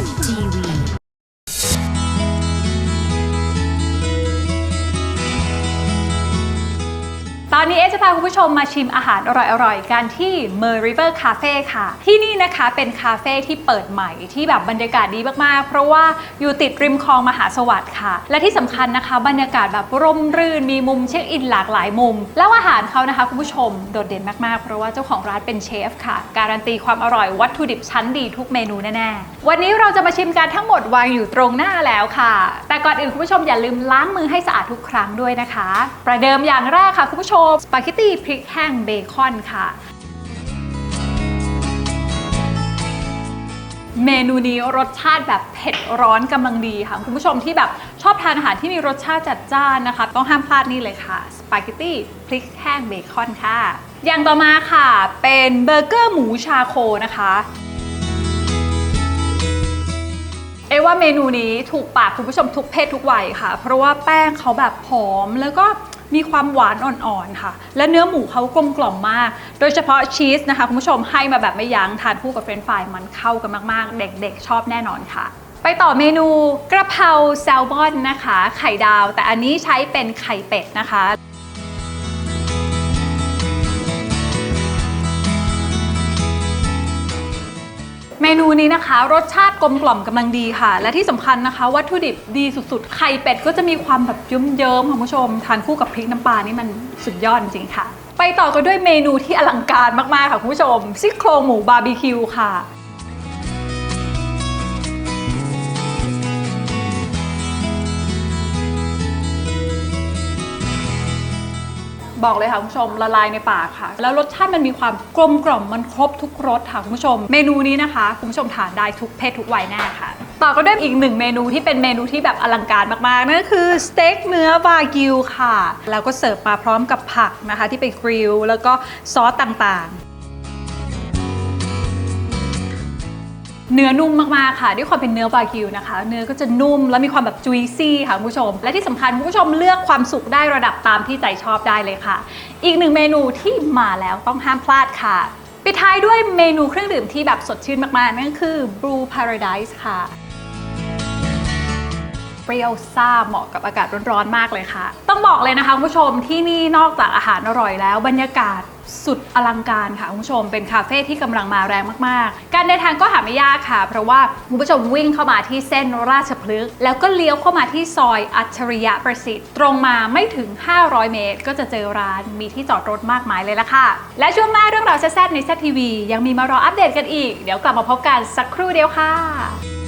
TV. อนนี้เอจะพาคุณผู้ชมมาชิมอาหารอร่อยๆ กันที่ Mer River Cafe ค่ะ ที่นี่นะคะเป็นคาเฟ่ที่เปิดใหม่ที่แบบบรรยากาศดีมากๆ เพราะว่าอยู่ติดริมคลองมหาสวัสดิ์ค่ะ และที่สำคัญนะคะ บรรยากาศแบบร่มรื่นมีมุมเช็คอินหลากหลายมุม แล้วอาหารเขานะคะคุณผู้ชมโดดเด่นมากๆ เพราะว่าเจ้าของร้านเป็นเชฟค่ะ การันตีความอร่อยวัตถุดิบชั้นดีทุกเมนูแน่ๆ วันนี้เราจะมาชิมกันทั้งหมดวางอยู่ตรงหน้าแล้วค่ะ แต่ก่อนอื่นคุณผู้ชมอย่าลืมล้างมือให้สะอาดทุกครั้งด้วยนะคะ ประเดิมอย่างแรกค่ะคุณผู้ชมสปาเกตตี้พริกแห้งเบคอนค่ะ เมนูนี้รสชาติแบบเผ็ดร้อนกำลังดีค่ะ คุณผู้ชมที่แบบชอบทานอาหารที่มีรสชาติจัดจ้านนะคะ ต้องห้ามพลาดนี่เลยค่ะสปาเกตตี้พริกแห้งเบคอนค่ะ อย่างต่อมาค่ะ เป็นเบอร์เกอร์หมูชาโคนะคะเอว่าเมนูนี้ถูกปากคุณผู้ชมทุกเพศทุกวัยค่ะ เพราะว่าแป้งเขาแบบหอมแล้วก็ มีความหวานอ่อนๆค่ะ และเนื้อหมูเขากลมกล่อมมาก โดยเฉพาะชีสนะคะคุณผู้ชมให้มาแบบไม่ยั้งทานคู่กับเฟรนฟรายมันเข้ากันมากๆ เด็กๆ ชอบแน่นอนค่ะ ไปต่อเมนูกระเพราแซลมอนนะคะ ไข่ดาว แต่อันนี้ใช้เป็นไข่เป็ดนะคะ เมนูนี้นะคะ รสชาติกลมกล่อมกำลังดีค่ะ และที่สำคัญนะคะ วัตถุดิบดีสุดๆ ไข่เป็ดก็จะมีความแบบเยิ้มๆค่ะคุณผู้ชม ทานคู่กับพริกน้ำปลานี่มันสุดยอดจริงๆค่ะ ไปต่อกันด้วยเมนูที่อลังการมากๆค่ะคุณผู้ชมซี่โครงหมูบาร์บีคิวค่ะ บอกเลยค่ะคุณผู้ชมละลายในปากค่ะ แล้วรสชาติมันมีความกลมกล่อมมันครบทุกรสค่ะคุณผู้ชม เมนูนี้นะคะคุณผู้ชมทานได้ทุกเพศทุกวัยแน่ค่ะต่อก็ด้วยอีกหนึ่งเมนูที่เป็นเมนูที่แบบอลังการมากๆนั่นก็คือสเต็กเนื้อบากิวค่ะ แล้วก็เสิร์ฟมาพร้อมกับผักนะคะ ที่ไปกริลแล้วก็ซอสต่างๆ เนื้อนุ่มมากๆค่ะ ด้วยความเป็นเนื้อบากิวนะคะ เนื้อก็จะนุ่มและมีความแบบจุยซี่ค่ะคุณผู้ชม และที่สำคัญคุณผู้ชมเลือกความสุขได้ระดับตามที่ใจชอบได้เลยค่ะ อีกหนึ่งเมนูที่มาแล้วต้องห้ามพลาดค่ะ ปิดท้ายด้วยเมนูเครื่องดื่มที่แบบสดชื่นมากๆ นั่นก็คือ Blue Paradise ค่ะ ปรี้ยวซ่าเหมาะกับอากาศร้อนๆมากเลยค่ะ ต้องบอกเลยนะคะคุณผู้ชมที่นี่นอกจากอาหารอร่อยแล้วบรรยากาศสุดอลังการค่ะคุณผู้ชมเป็นคาเฟ่ที่กำลังมาแรงมากๆ การเดินทางก็หาไม่ยากค่ะ เพราะว่าคุณผู้ชมวิ่งเข้ามาที่เส้นราชพฤกษ์แล้วก็เลี้ยวเข้ามาที่ซอยอัจฉริยะประสิทธิ์ ตรงมาไม่ถึง 500 เมตร ก็จะเจอร้านมีที่จอดรถมากมายเลยละค่ะ และช่วงหน้าเรื่องราวแซ่บในแซ่บทีวียังมีมารออัปเดตกันอีก เดี๋ยวกลับมาพบกันสักครู่เดียวค่ะ